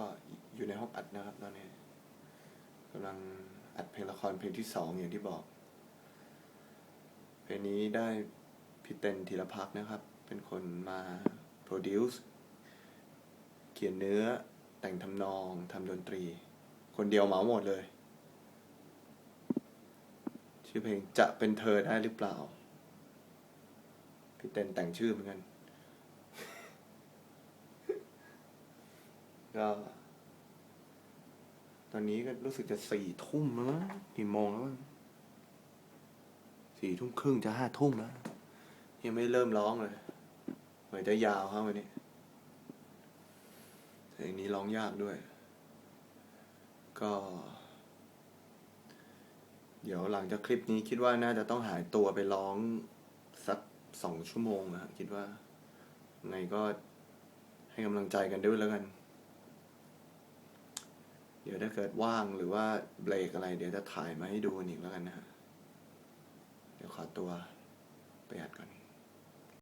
็อยู่ในห้องอัดนะครับ ตอนนี้กำลังอัดเพลงละครเพลงที่สองอย่างที่บอก เพลงนี้ได้พี่เต้นธีรพักษ์นะครับ เป็นคนมาโปรดิวซ์เขียนเนื้อแต่งทำนองทำดนตรี คนเดียวเหมาหมดเลย ชื่อเพลงจะเป็นเธอได้หรือเปล่า พี่เต้นแต่งชื่อเหมือนกัน ก็ ตอนนี้ก็รู้สึกจะสี่ทุ่มแล้วมั้งกี่โมงแล้วมั้งสี่ทุ่มครึ่งจะห้าทุ่มแล้ว ยังไม่เริ่มร้องเลยเหมือนจะยาวครับวันนี้เพลงนี้ร้องยากด้วย ก็ เดี๋ยวหลังจากคลิปนี้คิดว่าน่าจะต้องหายตัวไปร้องสักสองชั่วโมงนะคิดว่าไงก็ให้กำลังใจกันด้วยแล้วกัน เดี๋ยวถ้าเกิดว่างหรือว่าเบรกอะไร เดี๋ยวจะถ่ายมาให้ดูนอีกแล้วกันนะฮะ เดี๋ยวขอตัว